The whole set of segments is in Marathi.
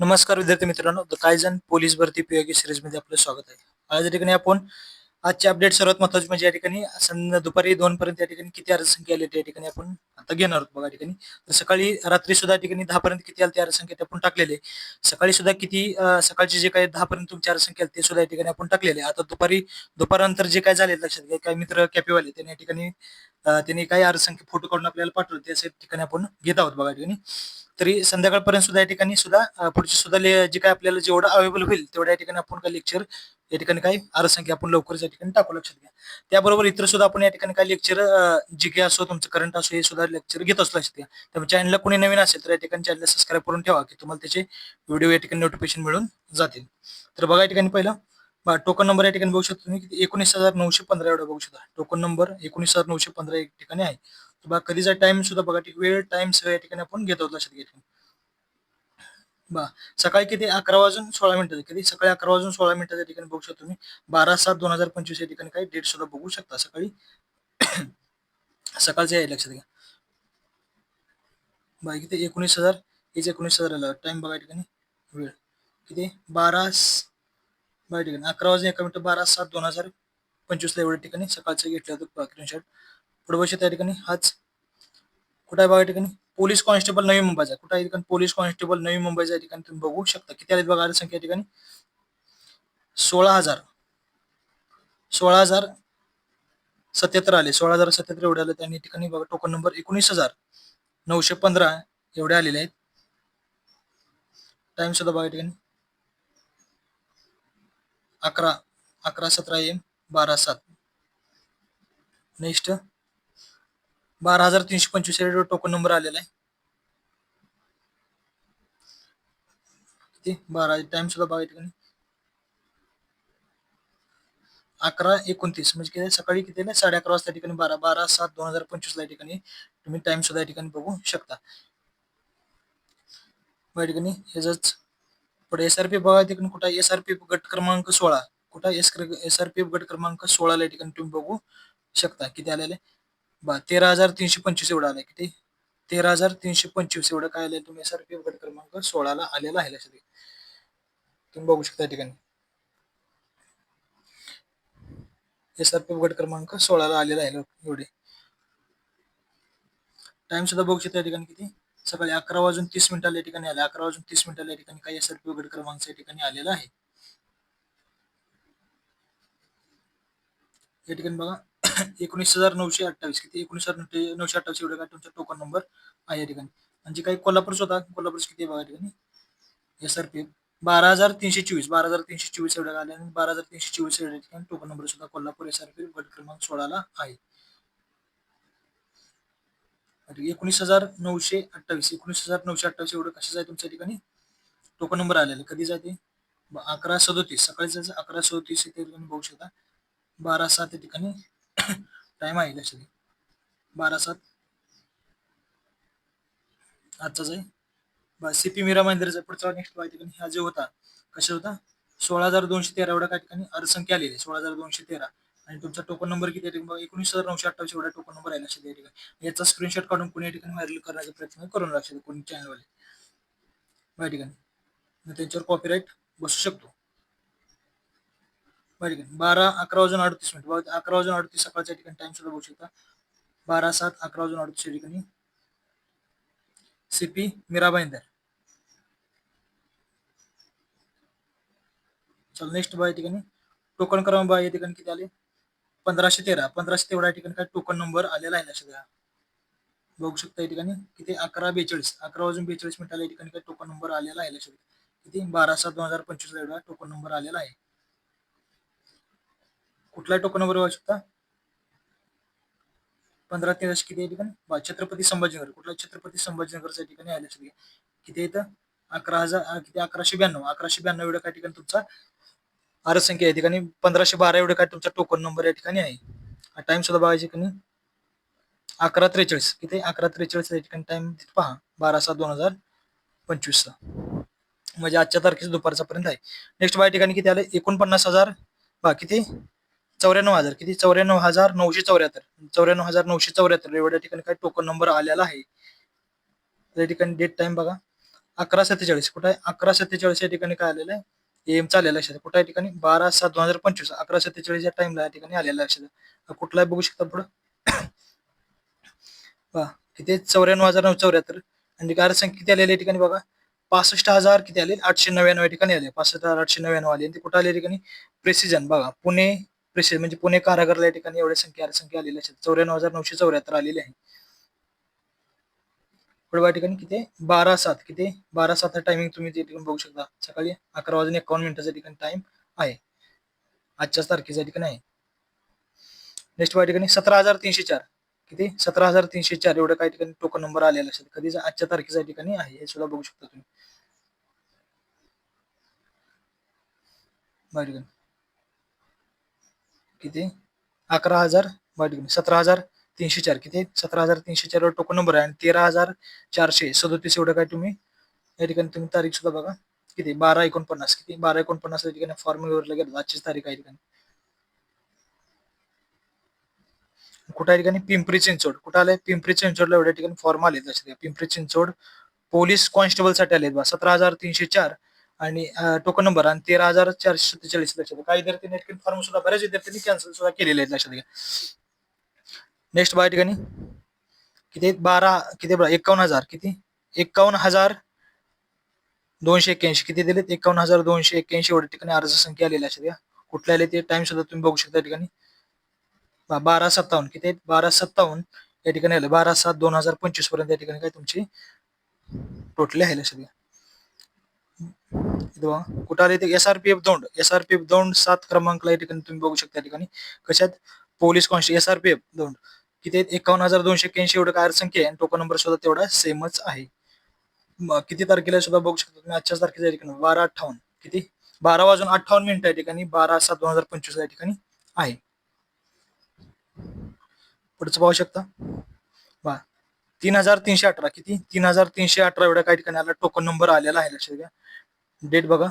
नमस्कार विद्यार्थी मित्रांनो द कायझन पोलीस भरती पीओके सिरीजमध्ये आपलं स्वागत आहे. आज या ठिकाणी आपण आजचे अपडेट सर्वात महत्त्वाचे म्हणजे या ठिकाणी दुपारी दोन पर्यंत या ठिकाणी किती अर्जसंख्या आली त्या ठिकाणी आपण आता घेणार आहोत बघा ठिकाणी. तर सकाळी रात्री सुद्धा ठिकाणी दहा पर्यंत किती आली ते अर्जसंख्या ते आपण टाकलेले सकाळी सुद्धा किती सकाळचे जे काही दहा पर्यंत तुमची अर्जसंख्या आली ते सुद्धा या ठिकाणी आपण टाकलेले आता दुपारी दुपारनंतर जे काय झाले लक्षात घ्या काही मित्र कॅपेवाले त्यांनी या ठिकाणी त्यांनी काही अर्जसंख्या फोटो काढून आपल्याला पाठवले त्या ठिकाणी आपण घेत आहोत बघा ठिकाणी. तरी संध्याकाळपर्यंत सुद्धा या ठिकाणी सुद्धा पुढची सुद्धा ले- जे काय आपल्याला जेवढं अवेलेबल होईल तेवढ्या या ठिकाणी आपण काय लेक्चर या ठिकाणी काही आरसंख्या आपण लवकरच या ठिकाणी टाकू लक्षात घ्या. त्याबरोबर इतर सुद्धा आपण या ठिकाणी काही लेक्चर जी के असो तुमचं करंट असो हे सुद्धा लेक्चर घेत असतो लक्षात घ्या. त्यामुळे चॅनलला कोणी नवीन असेल तर या ठिकाणी चॅनलला सबस्क्राईब करून ठेवा की तुम्हाला त्याचे व्हिडिओ या ठिकाणी नोटिफिकेशन मिळून जातील. तर बघा या ठिकाणी पहिलं टोकन नंबर या ठिकाणी बघू शकतो तुम्ही एकोणीस हजार नऊशे पंधरा एवढा बघू शकता. टोकन नंबर एकोणीस हजार नऊशे पंधरा एक ठिकाणी आहे. किंवा कधीचा टाइम सुद्धा बघा वेळ टाइम सगळं या ठिकाणी आपण घेत लक्षात घेतो बा सकाळी किती? अकरा वाजून सोळा मिनिटं किती सकाळी अकरा वाजून सोळा मिनिटं त्या ठिकाणी बघू शकतो तुम्ही. बारा सात दोन हजार पंचवीस या ठिकाणी काही डेट सुद्धा बघू शकता सकाळी. सकाळचे आहे लक्षात घ्या. बा किती? एकोणीस हजार. हेच एकोणीस हजार आला. टाइम बघा ठिकाणी. वेळ. किती? बारा बघा ठिकाणी. अकरा वाजून एका मिनिटं बारा सात दोन हजार पंचवीसला एवढ्या ठिकाणी सकाळचं घेतलं होतं स्क्रीनशॉट पुढे बघू त्या ठिकाणी. हाच कुठं आहे बघा ठिकाणी? पोलीस कॉन्स्टेबल नवी मुंबईचा कुठं आहे ठिकाणी? पोलीस कॉन्स्टेबल नवी मुंबईचा ठिकाणी तुम्ही बघू शकता. किती आहेत बघा संख्या ठिकाणी? सोळा हजार. सोळा हजार सत्याहत्तर आले. सोळा हजार सत्याहत्तर एवढे आले. त्यांनी ठिकाणी बघा टोकन नंबर एकोणीस हजार नऊशे पंधरा एवढे आलेले आहेत. टाइम सुद्धा बघा ठिकाणी. अकरा अकरा सतरा एम बारा सात. नेक्स्ट बारा हजार तीनशे पंचवीस टोकन नंबर आलेला आहे. किती? बारा टाइम सुद्धा बघा अकरा एकोणतीस म्हणजे किती? सकाळी किती ना साडे अकरा वाजता ठिकाणी बारा बारा सात दोन हजार पंचवीस ला या ठिकाणी तुम्ही टाइम सुद्धा या ठिकाणी बघू शकता. या ठिकाणी ह्याच पुढे एस आर पी बघा तिकडून ठिकाणी कुठं एस आर पी गट क्रमांक सोळा. कुठं? एस एस आर पी गट क्रमांक सोळा या ठिकाणी तुम्ही बघू शकता. किती आलेले? बा तेरा हजार तीनशे पंचवीस एवढा आलाय किती? तेरा हजार तीनशे पंचवीस एवढं काय आलंय तुम्ही? एस आर पी गट क्रमांक सोळाला आलेला आहे लक्षात तुम्ही बघू शकता या ठिकाणी. एस आर पी गट क्रमांक सोळाला आलेला आहे एवढे. टाइम सुद्धा बघू शकता या ठिकाणी किती? सकाळी अकरा वाजून तीस मिनिटाला या ठिकाणी आले. अकरा वाजून तीस मिनिटाला या ठिकाणी काही एस आर पी गट क्रमांक या ठिकाणी आलेला आहे. या ठिकाणी बघा. एकोणीस हजार नऊशे अठ्ठावीस. किती? एकोणीस हजार नऊशे- नऊशे अठ्ठावीस एवढं काय तुमचा टोकन नंबर आहे या ठिकाणी. आणि जे काही कोल्हापूर होता? कोल्हापूर किती बघा ठिकाणी? एस आर पी बारा हजार तीनशे चोवीस. बारा हजार तीनशे चोवीस एवढ्या आले आणि बारा हजार तीनशे चोवीस एवढ्या ठिकाणी टोकन नंबर सुद्धा कोल्हापूर एस आर पी गट क्रमांक सोळाला आहे. म्हणजे एकोणीस हजार नऊशे अठ्ठावीस. एकोणीस हजार नऊशे अठ्ठावीस एवढं कसं आहे तुमच्या ठिकाणी? टोकन नंबर आलेला कधी जाते अकरा सदोतीस. सकाळी जायचं अकरा सदोतीस इथे तुम्ही बघू शकता. बारा सात या ठिकाणी. टाइम आहे लक्षात घ्या. बारा सात. आजचाच आहे. बस सीपी मीरा मंदिराचा पुढचा नेक्स्ट पाहिजे ठिकाणी हा जे होता कशा होता? सोळा हजार दोनशे तेरा एवढ्या काय ठिकाणी? अर्जसंख्या आलेली आहे. सोळा हजार दोनशे तेरा. आणि तुमचा टोकन नंबर किती आहे? एकोणीस हजार नऊशे अठ्ठावीस एवढा टोकन नंबर आहे लक्षात या ठिकाणी. याचा स्क्रीनशॉट काढून कोणी या ठिकाणी व्हायरल करण्याचा प्रयत्न करून लक्षात कोणी चॅनलवाले या ठिकाणी. मग त्यांच्यावर कॉपीराईट बसू शकतो. या ठिकाणी बारा अकरा वाजून अडतीस मिनिट. बघा अकरा वाजून अडतीस सकाळच्या ठिकाणी टाइम सुद्धा बघू शकता. बारा सात अकरा वाजून अडतीस या ठिकाणी सीपी मीराबाई चल नेक्स्ट बाय या ठिकाणी. टोकन क्रमांक बा या ठिकाणी किती आले? पंधराशे तेरा. पंधराशे तेवढा या ठिकाणी काय टोकन नंबर आलेला आहे लक्षात घ्या बघू शकता या ठिकाणी. किती? अकरा बेचाळीस. अकरा वाजून बेचाळीस मिनिटाला या ठिकाणी काय टोकन नंबर आलेला आहे लक्षात किती? बारा सात दोन हजार पंचवीस एवढा टोकन नंबर आलेला आहे. कुठला टोकन नंबर बघू शकता? पंधरा तेराशे किती आहे ठिकाणी? छत्रपती संभाजीनगर. कुठला छत्रपती संभाजीनगरच्या ठिकाणी आहे लक्षात घ्या. किती येतं अकरा हजार किती? अकराशे ब्याण्णव. अकराशे ब्याण्णव एवढं काय ठिकाणी तुमचा आर संख्या या ठिकाणी? पंधराशे बारा एवढं काय तुमचा टोकन नंबर या ठिकाणी आहे. टाइम सुद्धा बघायचे ठिकाणी अकरा त्रेचाळीस. किती? अकरा त्रेचाळीस या ठिकाणी. टाइम पहा. बारा सात दोन हजार पंचवीसचा म्हणजे आजच्या तारखेस दुपारचा पर्यंत आहे. नेक्स्ट बाय ठिकाणी किती आले? एकोणपन्नास हजार. बा किती? चौऱ्याण्णव हजार किती? चौऱ्याण्णव हजार नऊशे चौऱ्याहत्तर. चौऱ्याण्णव हजार नऊशे चौऱ्याहत्तर. एवढ्या ठिकाणी काय टोकन नंबर आलेला आहे. त्या ठिकाणी डेट टाइम बघा. अकरा सत्तेचाळीस. कुठं आहे? अकरा सत्तेचाळीस या ठिकाणी काय आलेलं आहे? एम चाललेलं लक्षात. कुठं या ठिकाणी? बारा सात दोन हजार पंचवीस. अकरा सत्तेचाळीस या टाइमला या ठिकाणी आलेला लक्षात. कुठलाही बघू शकता पुढं. पहा किती? चौऱ्याण्णव हजार नऊ चौऱ्याहत्तर. आणि कार्यसंख्या किती आलेली या ठिकाणी बघा? पासष्ट हजार किती आले? आठशे नव्याण्णव या ठिकाणी आले. पासष्ट हजार आठशे नव्याण्णव आले. आणि ते कुठं आले ठिकाणी? प्रेसिजन बघा. पुणे प्रेसिजन म्हणजे पुणे कारागरला या ठिकाणी एवढ्या संख्या संख्या आलेल्या आहेत. चौऱ्याण्णव हजार नऊशे चौऱ्याहत्तर आलेले आहे. पुढे या ठिकाणी किती बारा सात किती बारा सात टायमिंग तुम्ही त्या ठिकाणी बघू शकता. सकाळी अकरा वाजून एकावन्न मिनिटाचा ठिकाणी टाइम आहे. आजच्याच तारखेच्या ठिकाणी आहे. नेक्स्ट या ठिकाणी सतरा हजार तीनशे चार. किती? सतरा हजार तीनशे चार. एवढं काही ठिकाणी टोकन नंबर आलेला असेल कधी आजच्या तारखेच्या ठिकाणी आहे. हे सुद्धा बघू शकता तुम्ही. ठिकाणी किती? अकरा हजार सतरा हजार तीनशे चार. किती? सतरा हजार तीनशे चार टोकन नंबर आहे. आणि तेरा हजार चारशे. सदोतीस एवढं काय तुम्ही? या ठिकाणी तुम्ही तारीख सुद्धा बघा. किती? बारा एकोणपन्नास. किती? बारा एकोणपन्नास या ठिकाणी फॉर्म्युलावर गेलं आजचीच तारीख आहे ठिकाणी. कुठल्या ठिकाणी? पिंपरी चिंचवड. कुठं आले पिंपरी चिंचवडला एवढ्या ठिकाणी फॉर्म आले पिंपरी चिंचवड पोलीस कॉन्स्टेबलसाठी आलेत बा. सतरा हजार तीनशे चार. आणि टोकन नंबर आणि तेरा हजार चारशे सत्तेचाळीस लक्षात काही विद्यार्थी या फॉर्म सुद्धा बऱ्याच विद्यार्थ्यांनी कॅन्सल सुद्धा केलेले आहेत लक्षात घ्या. नेक्स्ट बाय ठिकाणी. किती बारा किती एकावन्न हजार. किती? एकावन्न हजार दोनशे एक्क्याऐंशी. किती दिलेत? एकावन्न हजार दोनशे एक्क्याऐंशी. एवढ्या ठिकाणी अर्ज संख्या आलेल्या लक्षात घ्या. कुठल्या आले ते टाइम सुद्धा तुम्ही बघू शकता ठिकाणी. बारा सत्तावन्न. किती आहेत? बारा सत्तावन्न. या ठिकाणी आलं. बारा सात दोन हजार पंचवीसपर्यंत या ठिकाणी काय तुमची टोटली आहे लक्षात घ्या. इथं बघा. कुठं आले ते S R P F Daund. S R P F Daund सात क्रमांकला या ठिकाणी तुम्ही बघू शकता या ठिकाणी. कशात? Police constable S R P F Daund. किती एकावन्न हजार दोनशे एक्क्याऐंशी एवढं काय संख्या आहे? आणि टोकन नंबर सुद्धा तेवढा सेमच आहे. किती तारखेला सुद्धा बघू शकता तुम्ही? आजच्याच तारखेच्या ठिकाणी. बारा अठ्ठावन्न. किती? बारा वाजून अठ्ठावन्न मिनिट या ठिकाणी. बारा सात दोन हजार पंचवीस या ठिकाणी आहे. पुढचं पाहू शकता. बा तीन हजार तीनशे अठरा. किती? तीन हजार तीनशे अठरा एवढ्या काही ठिकाणी आला? टोकन नंबर आलेला आहे लक्षात घ्या. डेट बघा.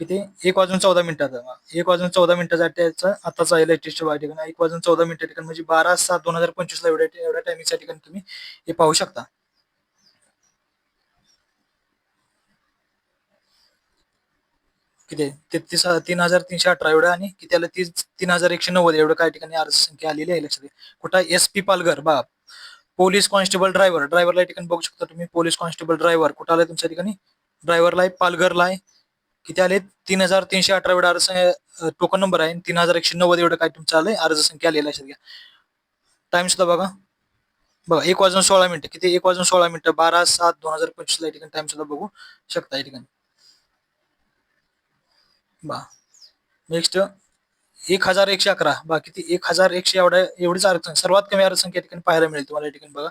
किती? एक वाजून चौदा मिनिटाचा. एक वाजून चौदा मिनिटाचा त्याचा आताचा आहे लेटेस्ट या ठिकाणी एक वाजून चौदा मिनिटा ठिकाणी म्हणजे बारा सात दोन हजार पंचवीस ला एवढ्या एवढ्या टायमिंगच्या ठिकाणी तुम्ही हे पाहू शकता. किती? तेहतीस तीन हजार तीनशे अठरा एवढं आणि किती आलं? तीस तीन हजार एकशे नव्वद एवढं काही ठिकाणी अर्ज संख्या आलेली आहे लक्षात कुठं? एस पी पालघर बा पोलीस कॉन्स्टेबल ड्रायव्हर ड्रायव्हरला ठिकाणी बघू शकता तुम्ही पोलीस कॉन्स्टेबल ड्रायव्हर कुठं आलाय तुमच्या ठिकाणी? ड्रायव्हरला आहे पालघरला आहे. किती आले तीन हजार तीनशे अठरा एवढा अर्ज टोकन नंबर आहे तीन हजार एकशे नव्वद एवढं काय तुमचं आलंय? अर्ज संख्या आलेला आहे सध्या टाइम सुद्धा बघा. बघा एक वाजून सोळा मिनिटं. किती? एक वाजून सोळा मिनिटं. बारा सात दोन हजार पंचवीस ला या ठिकाणी टाइम सुद्धा बघू शकता या ठिकाणी. बा नेक्स्ट एक हजार एकशे अकरा. बा किती एक हजार एकशे एवढ्या एवढीच आरक्षण सर्वात कमी आरक्षण या ठिकाणी पाहायला मिळेल तुम्हाला या ठिकाणी बघा.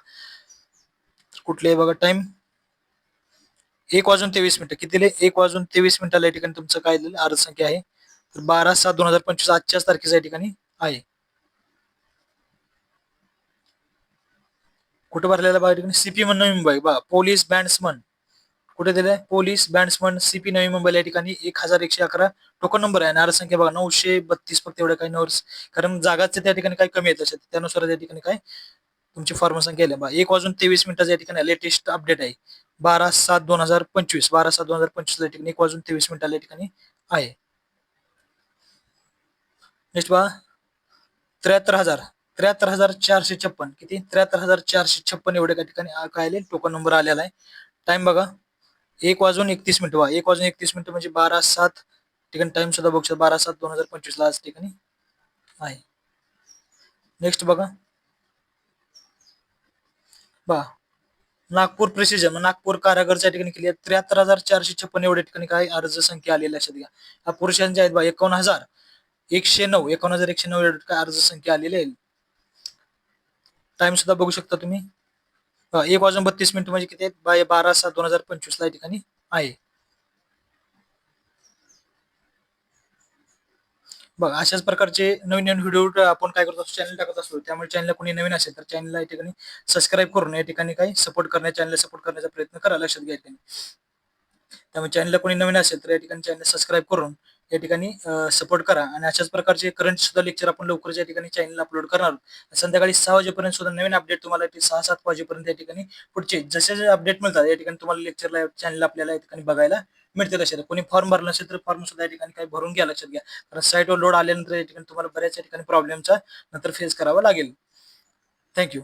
कुठले बघा टाइम एक वाजून तेवीस मिनिटं. किती दिले एक वाजून तेवीस मिनिटाला या ठिकाणी तुमचं काय दिलं अर्ज आहे. तर बारा सात दोन हजार पंचवीस आजच्याच तारखेच्या या ठिकाणी आहे. कुठं भरलेला बघा ठिकाणी? सीपी मन मुंबई बघा पोलीस बँड्समन कुठे दिले पोलीस बँड्समन सीपी नवी मुंबईला या ठिकाणी एक हजार एकशे अकरा टोकन नंबर आहे. आणि संख्या बघा नऊशे बत्तीस फक्त एवढ्या काही नंबर कारण जागाच त्या ठिकाणी काही कमी येत असेल त्यानुसार त्या ठिकाणी काय तुमची फॉर्म संख्या आहे. बा एक वाजून तेवीस मिनिटाच्या या ठिकाणी लेटेस्ट अपडेट आहे. बारा सात दोन हजार पंचवीस बारा सात दोन हजार पंचवीस या ठिकाणी एक वाजून तेवीस मिनिटाला या ठिकाणी आहे. नेक्स्ट बघा त्र्याहत्तर हजार त्र्याहत्तर हजार चारशे छप्पन किती? त्र्याहत्तर हजार चारशे छप्पन एवढ्या काही ठिकाणी काय आले? टोकन नंबर आलेला आहे. टाइम बघा. एक वाजून एकतीस मिनिटं वा एक वाजून एकतीस मिनिटं म्हणजे बारा सात ठिकाणी टाइम सुद्धा बघू शकता. बारा सात दोन हजार पंचवीस ला आज ठिकाणी आहे. नेक्स्ट बघा. बा नागपूर प्रिसिजन नागपूर कारागरच्या ठिकाणी केली आहे. त्र्याहत्तर हजार चारशे छप्पन एवढ्या ठिकाणी काही अर्ज संख्या आलेली लक्षात घ्या. हा पुरुषांच्या आहेत बा एकावन्न हजार एकशे नऊ एकावन्न हजार एकशे नऊ एवढं काय अर्ज संख्या आलेली आहे. टाइम सुद्धा बघू शकता तुम्ही. एक वाजून बत्तीस मिनिट म्हणजे किती बाय बारा सात दोन हजार पंचवीस ला या ठिकाणी आहे. बघ अशाच प्रकारचे नवीन नवीन व्हिडिओ आपण काय करतो चॅनल टाकत असतो. त्यामुळे चॅनलला कोणी नवीन असेल तर चॅनलला या ठिकाणी सबस्क्राईब करून या ठिकाणी काही सपोर्ट करण्या चॅनलला सपोर्ट करण्याचा प्रयत्न करा. लक्षात घ्या ठिकाणी. त्यामुळे चॅनलला कोणी नवीन असेल तर या ठिकाणी चॅनल सबस्क्राईब करून या ठिकाणी सपोर्ट करा. आणि अशाच प्रकारचे करंट सुद्धा लेक्चर आपण लवकरच या ठिकाणी चॅनलला अपलोड करणार संध्याकाळी सहा वाजेपर्यंत सुद्धा नवीन अपडेट तुम्हाला ते सहा सात वाजेपर्यंत या ठिकाणी पुढचे जसे जे अपडेट मिळतात या ठिकाणी तुम्हाला लेक्चरला चॅनल आपल्याला या ठिकाणी बघायला मिळते लक्षात कोणी फॉर्म भरला असेल तर फॉर्म सुद्धा या ठिकाणी काही भरून घ्या लक्षात घ्या. कारण साईटवर लोड आल्यानंतर या ठिकाणी तुम्हाला बऱ्याच या ठिकाणी प्रॉब्लेमचा नंतर फेस करावा लागेल. थँक्यू